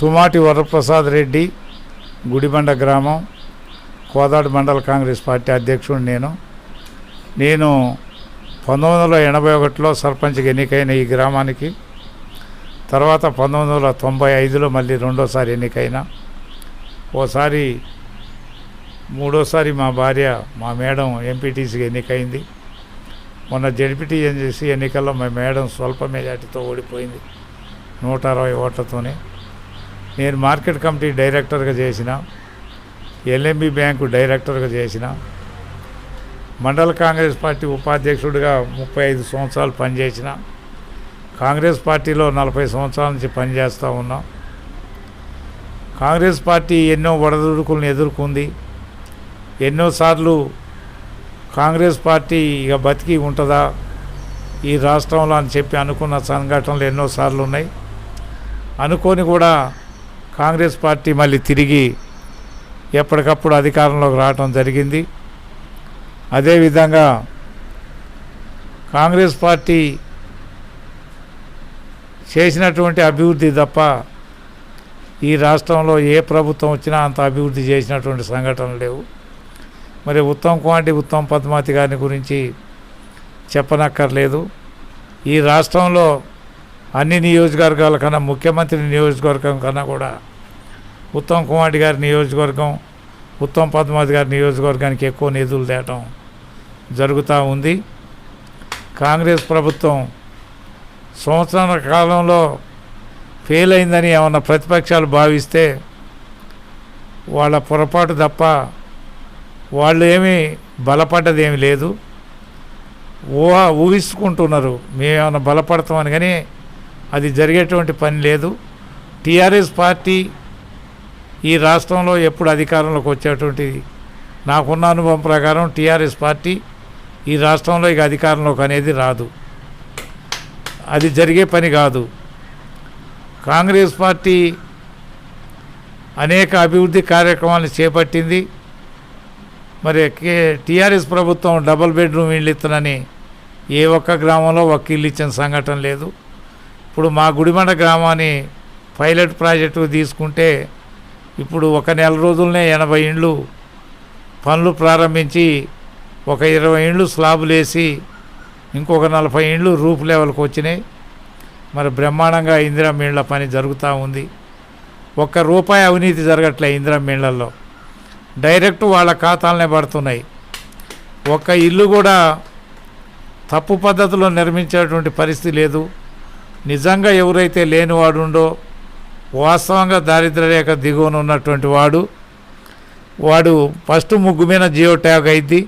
తుమాటి వరప్రసాద్ రెడ్డి గుడిబండ గ్రామం కోదాడు మండల కాంగ్రెస్ పార్టీ అధ్యక్షుడు నేను. నేను పంతొమ్మిది వందల ఎనభై ఒకటిలో సర్పంచ్కి ఎన్నికైన ఈ గ్రామానికి తర్వాత పంతొమ్మిది వందల తొంభై ఐదులో మళ్ళీ రెండోసారి ఎన్నికైన. ఓసారి మూడోసారి మా భార్య మా మేడం ఎంపీటీసీకి ఎన్నికైంది. మొన్న జడ్పీటీసీ ఎన్నికల్లో మా మేడం స్వల్ప మెజార్టీతో ఓడిపోయింది. నూట అరవై ఓట్లతోనే. నేను మార్కెట్ కమిటీ డైరెక్టర్గా చేసిన ఎల్ఎంబి బ్యాంకు డైరెక్టర్గా చేసిన మండల కాంగ్రెస్ పార్టీ ఉపాధ్యక్షుడిగా ముప్పై ఐదు సంవత్సరాలు పనిచేసిన కాంగ్రెస్ పార్టీలో నలభై సంవత్సరాల నుంచి పనిచేస్తూ ఉన్నాం కాంగ్రెస్ పార్టీ ఎన్నో వడదుడుకులను ఎదుర్కొంది ఎన్నోసార్లు కాంగ్రెస్ పార్టీ ఇక బతికి ఉంటుందా ఈ రాష్ట్రంలో అని చెప్పి అనుకున్న సంఘటనలు ఎన్నోసార్లు ఉన్నాయి. అనుకొని కూడా కాంగ్రెస్ పార్టీ మళ్ళీ తిరిగి ఎప్పటికప్పుడు అధికారంలోకి రావటం జరిగింది. అదేవిధంగా కాంగ్రెస్ పార్టీ చేసినటువంటి అభివృద్ధి తప్ప ఈ రాష్ట్రంలో ఏ ప్రభుత్వం వచ్చినా అంత అభివృద్ధి చేసినటువంటి సంఘటనలు లేవు. మరి ఉత్తమ్ కుమార్ ఉత్తమ్ పద్మావతి గారి గురించి చెప్పనక్కర్లేదు. ఈ రాష్ట్రంలో అన్ని నియోజకవర్గాల కన్నా ముఖ్యమంత్రి నియోజకవర్గం కన్నా కూడా ఉత్తమ్ కుమార్ గారి నియోజకవర్గం ఉత్తమ్ పద్మావతి గారి నియోజకవర్గానికి ఎక్కువ నిధులు తేటం జరుగుతూ ఉంది. కాంగ్రెస్ ప్రభుత్వం సంవత్సరాల కాలంలో ఫెయిల్ అయిందని ఏమన్నా ప్రతిపక్షాలు భావిస్తే వాళ్ళ పొరపాటు తప్ప వాళ్ళు ఏమీ బలపడ్డదేమీ లేదు. ఊహ ఊహించుకుంటున్నారు మేమేమైనా బలపడతామని. కానీ అది జరిగేటువంటి పని లేదు. టీఆర్ఎస్ పార్టీ ఈ రాష్ట్రంలో ఎప్పుడు అధికారంలోకి వచ్చేటువంటి నాకున్న అనుభవం ప్రకారం టీఆర్ఎస్ పార్టీ ఈ రాష్ట్రంలో ఇక అధికారంలోకి అనేది రాదు. అది జరిగే పని కాదు. కాంగ్రెస్ పార్టీ అనేక అభివృద్ధి కార్యక్రమాలను చేపట్టింది. మరి కే టీఆర్ఎస్ ప్రభుత్వం డబుల్ బెడ్రూమ్ ఇళ్ళు ఇస్తానని ఏ ఒక్క గ్రామంలో ఒక్క ఇల్లు ఇచ్చిన సంఘటన లేదు. ఇప్పుడు మా గుడిమండ గ్రామాన్ని పైలట్ ప్రాజెక్టు తీసుకుంటే ఇప్పుడు ఒక నెల రోజులనే ఎనభై ఇండ్లు పనులు ప్రారంభించి ఒక ఇరవై ఇండ్లు స్లాబులు వేసి ఇంకొక నలభై ఇండ్లు రూఫ్ లెవెల్కి వచ్చినాయి. మరి బ్రహ్మాండంగా ఇందిరా మీళ్ళ పని జరుగుతూ ఉంది. ఒక్క రూపాయి అవినీతి జరగట్లే ఇందిరా మీళ్ళల్లో డైరెక్ట్ వాళ్ళ ఖాతాలనే పడుతున్నాయి. ఒక్క ఇల్లు కూడా తప్పు పద్ధతిలో నిర్మించేటువంటి పరిస్థితి లేదు. నిజంగా ఎవరైతే లేనివాడుండో వాస్తవంగా దారిద్ర రేఖ దిగువన ఉన్నటువంటి వాడు వాడు ఫస్ట్ ముగ్గు మీద జియో ట్యాగ్ అయింది.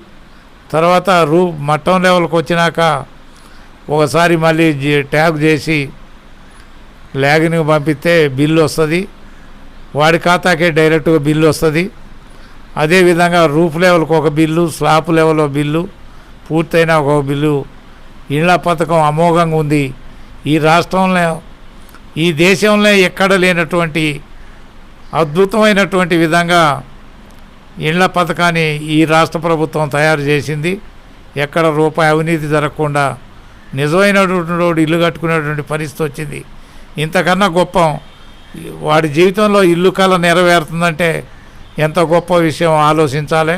తర్వాత రూ మట్టం లెవెల్కి వచ్చినాక ఒకసారి మళ్ళీ ట్యాగ్ చేసి ల్యాగ్ని పంపిస్తే బిల్లు వస్తుంది. వాడి ఖాతాకే డైరెక్ట్గా బిల్లు వస్తుంది. అదేవిధంగా రూఫ్ లెవెల్కి ఒక బిల్లు స్లాబ్ లెవెల్ ఒక బిల్లు పూర్తయిన ఒక బిల్లు ఇళ్ళ పథకం అమోఘంగా ఉంది. ఈ రాష్ట్రంలో ఈ దేశంలో ఎక్కడ లేనటువంటి అద్భుతమైనటువంటి విధంగా ఇళ్ళ పథకాన్ని ఈ రాష్ట్ర ప్రభుత్వం తయారు చేసింది. ఎక్కడ రూపాయి అవినీతి జరగకుండా నిజమైనటువంటి వాడు ఇల్లు కట్టుకునేటువంటి పరిస్థితి వచ్చింది. ఇంతకన్నా గొప్ప వాడి జీవితంలో ఇల్లు కళ నెరవేరుతుందంటే ఎంత గొప్ప విషయం ఆలోచించాలి.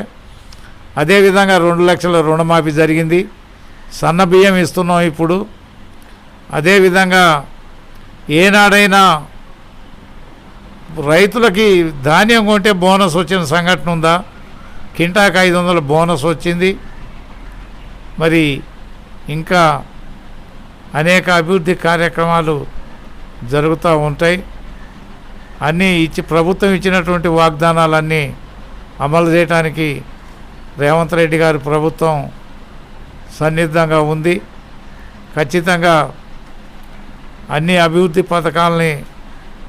అదేవిధంగా రెండు లక్షల రుణమాఫీ జరిగింది. సన్న బియ్యం ఇస్తున్నాం ఇప్పుడు. అదేవిధంగా ఏనాడైనా రైతులకి ధాన్యం కొంటే బోనస్ వచ్చిన సంఘటన ఉందా? కింటాకు ఐదు వందల బోనస్ వచ్చింది. మరి ఇంకా అనేక అభివృద్ధి కార్యక్రమాలు జరుగుతూ ఉంటాయి. అన్నీ ఇచ్చి ప్రభుత్వం ఇచ్చినటువంటి వాగ్దానాలన్నీ అమలు చేయడానికి రేవంత్ రెడ్డి గారి ప్రభుత్వం సన్నిద్ధంగా ఉంది. ఖచ్చితంగా అన్ని అభివృద్ధి పథకాలని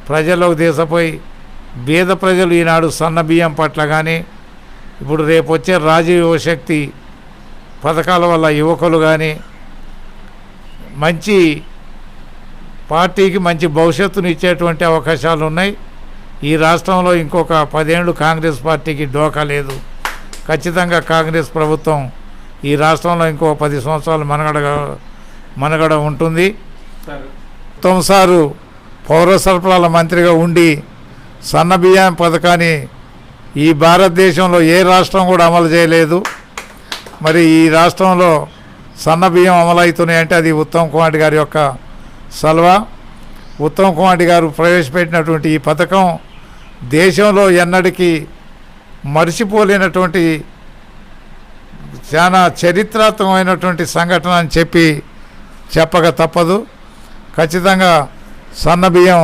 ప్రజల్లోకి తీసపోయి బీద ప్రజలు ఈనాడు సన్న బియ్యం పట్ల కానీ ఇప్పుడు రేపు వచ్చే రాజీవ్ యువశక్తి పథకాల వల్ల యువకులు కానీ మంచి పార్టీకి మంచి భవిష్యత్తును ఇచ్చేటువంటి అవకాశాలు ఉన్నాయి. ఈ రాష్ట్రంలో ఇంకొక పదేళ్ళు కాంగ్రెస్ పార్టీకి డోకా లేదు. ఖచ్చితంగా కాంగ్రెస్ ప్రభుత్వం ఈ రాష్ట్రంలో ఇంకో పది సంవత్సరాలు మనగడ మనగడ ఉంటుంది. తొమ్మిసారు పౌర సరఫరాల మంత్రిగా ఉండి సన్న బియ్యం పథకాన్ని ఈ భారతదేశంలో ఏ రాష్ట్రం కూడా అమలు చేయలేదు. మరి ఈ రాష్ట్రంలో సన్న బియ్యం అమలు అది ఉత్తమ్ కుమార్ గారి యొక్క సలవా. ఉత్తమ్ కుమార్ గారు ప్రవేశపెట్టినటువంటి ఈ పథకం దేశంలో ఎన్నటికీ మరిచిపోలేనటువంటి చాలా చరిత్రాత్మకమైనటువంటి సంఘటన అని చెప్పి చెప్పక తప్పదు. ఖచ్చితంగా సన్న బియ్యం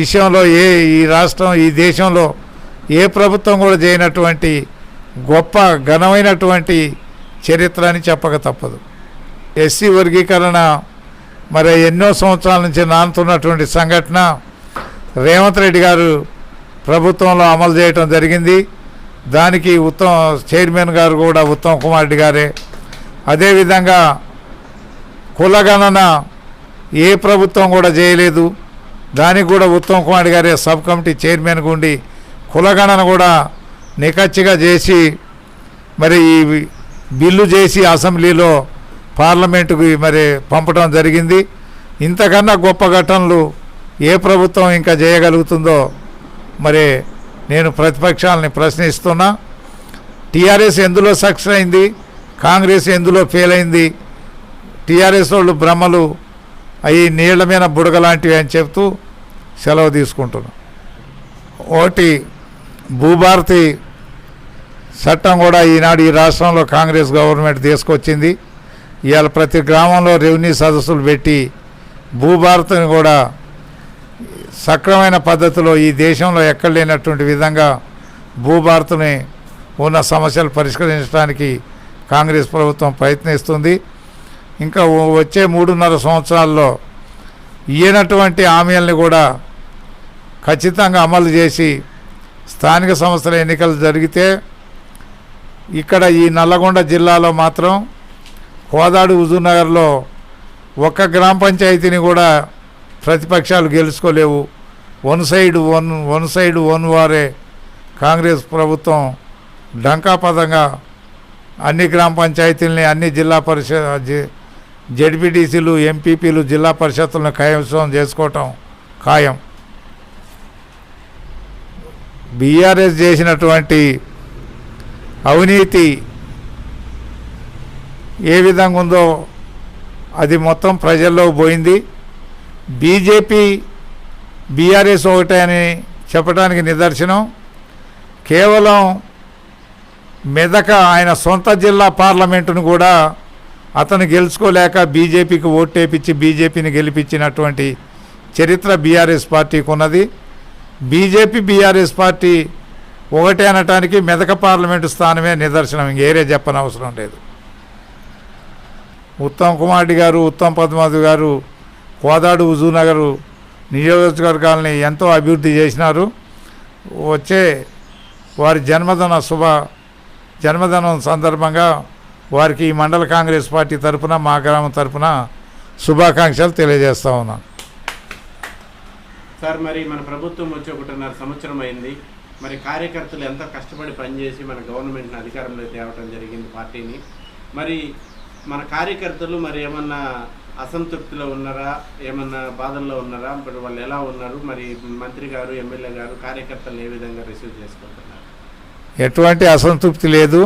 విషయంలో ఏ ఈ రాష్ట్రం ఈ దేశంలో ఏ ప్రభుత్వం కూడా చేయనటువంటి గొప్ప ఘనమైనటువంటి చరిత్ర అని చెప్పక తప్పదు. ఎస్సీ వర్గీకరణ మరి ఎన్నో సంవత్సరాల నుంచి నానుతున్నటువంటి సంఘటన రేవంత్ రెడ్డి గారు ప్రభుత్వంలో అమలు చేయటం జరిగింది. దానికి ఉత్తమ్ చైర్మన్ గారు కూడా ఉత్తమ్ కుమార్ రెడ్డి గారే. అదేవిధంగా కులగణన ఏ ప్రభుత్వం కూడా చేయలేదు. దానికి కూడా ఉత్తమ్ కుమార్ గారి గారే సబ్ కమిటీ చైర్మన్గా ఉండి కులగణన కూడా నికచ్చిగా చేసి మరి ఈ బిల్లు చేసి అసెంబ్లీలో పార్లమెంటుకు మరి పంపడం జరిగింది. ఇంతకన్నా గొప్ప ఘటనలు ఏ ప్రభుత్వం ఇంకా చేయగలుగుతుందో మరి నేను ప్రతిపక్షాలని ప్రశ్నిస్తున్నా. టీఆర్ఎస్ ఎందులో సక్సెస్ అయింది? కాంగ్రెస్ ఎందులో ఫెయిల్ అయింది? టీఆర్ఎస్ వాళ్ళు భ్రమలు అవి నీళ్ళ మీద బుడగ లాంటివి అని చెప్తూ సెలవు తీసుకుంటున్నాం. ఒకటి భూభారతి చట్టం కూడా ఈనాడు ఈ రాష్ట్రంలో కాంగ్రెస్ గవర్నమెంట్ తీసుకొచ్చింది. ఇవాళ ప్రతి గ్రామంలో రెవెన్యూ సదస్సులు పెట్టి భూభారతిని కూడా సక్రమైన పద్ధతిలో ఈ దేశంలో ఎక్కడ లేనటువంటి విధంగా భూభారతిని ఉన్న సమస్యలు పరిష్కరించడానికి కాంగ్రెస్ ప్రభుత్వం ప్రయత్నిస్తుంది. ఇంకా వచ్చే మూడున్నర సంవత్సరాల్లో ఇయ్యనటువంటి హామీలను కూడా ఖచ్చితంగా అమలు చేసి స్థానిక సంస్థల ఎన్నికలు జరిగితే ఇక్కడ ఈ నల్లగొండ జిల్లాలో మాత్రం కోదాడు హుజూర్నగర్లో ఒక్క గ్రామ పంచాయతీని కూడా ప్రతిపక్షాలు గెలుచుకోలేవు. One side one one side one వారే కాంగ్రెస్ ప్రభుత్వం డంకాపదంగా అన్ని గ్రామ పంచాయతీలని అన్ని జిల్లా పరిషత్ జడ్పీటీసీలు ఎంపీపీలు జిల్లా పరిషత్తులను కైవసం చేసుకోవటం ఖాయం. బీఆర్ఎస్ చేసినటువంటి అవినీతి ఏ విధంగా ఉందో అది మొత్తం ప్రజల్లో పోయింది. బీజేపీ బీఆర్ఎస్ ఒకటే అని చెప్పడానికి నిదర్శనం. కేవలం మెదక ఆయన సొంత జిల్లా పార్లమెంటును కూడా అతను గెలుచుకోలేక బీజేపీకి ఓటేపించి బీజేపీని గెలిపించినటువంటి చరిత్ర బీఆర్ఎస్ పార్టీకి ఉన్నది బీజేపీ బీఆర్ఎస్ పార్టీ ఒకటే అనటానికి మెదక పార్లమెంటు స్థానమే నిదర్శనం. ఇంకేరే చెప్పనవసరం లేదు. ఉత్తమ్ కుమార్ రెడ్డి గారు ఉత్తమ్ పద్మావతి గారు కోదాడు హుజూనగర్ నియోజకవర్గాల్ని ఎంతో అభివృద్ధి చేసినారు. వచ్చే వారి జన్మదిన శుభ జన్మదినం సందర్భంగా వారికి ఈ మండల కాంగ్రెస్ పార్టీ తరపున మా గ్రామం తరపున శుభాకాంక్షలు తెలియజేస్తా ఉన్నాను సార్ మరి మన ప్రభుత్వం వచ్చి ఒకటిన్నర సంవత్సరం అయింది. మరి కార్యకర్తలు ఎంతో కష్టపడి పనిచేసి మన గవర్నమెంట్ని అధికారంలో తేవటం జరిగింది పార్టీని. మరి మన కార్యకర్తలు మరి ఏమన్నా అసంతృప్తిలో ఉన్నారా? ఏమన్నా బాధల్లో ఉన్నారా? మరి వాళ్ళు ఎలా ఉన్నారు? మరి మంత్రి గారు ఎమ్మెల్యే గారు కార్యకర్తలు ఏ విధంగా రిసీవ్ చేసుకుంటున్నారు? ఎటువంటి అసంతృప్తి లేదు.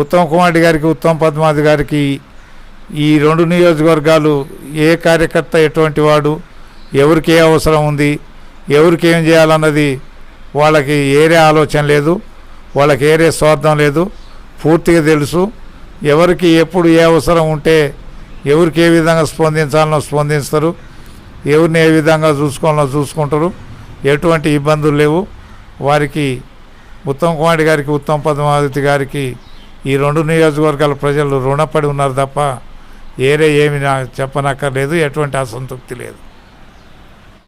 ఉత్తమ్ కుమార్ గారికి ఉత్తమ్ పద్మావతి గారికి ఈ రెండు నియోజకవర్గాలు ఏ కార్యకర్త ఎటువంటి వాడు ఎవరికి ఏ అవసరం ఉంది ఎవరికి ఏం చేయాలన్నది వాళ్ళకి ఏరే ఆలోచన లేదు వాళ్ళకి ఏరే స్వార్థం లేదు పూర్తిగా తెలుసు. ఎవరికి ఎప్పుడు ఏ అవసరం ఉంటే ఎవరికి ఏ విధంగా స్పందించాలనో స్పందిస్తారు ఎవరిని ఏ విధంగా చూసుకోవాలనో చూసుకుంటారు. ఎటువంటి ఇబ్బందులు లేవు. వారికి ఉత్తమ్ కుమార్ గారికి ఉత్తమ్ పద్మావతి గారికి ఈ రెండు నియోజకవర్గాల ప్రజలు రుణపడి ఉన్నారు తప్ప ఏరే ఏమి చెప్పనక్కర్లేదు ఎటువంటి అసంతృప్తి లేదు.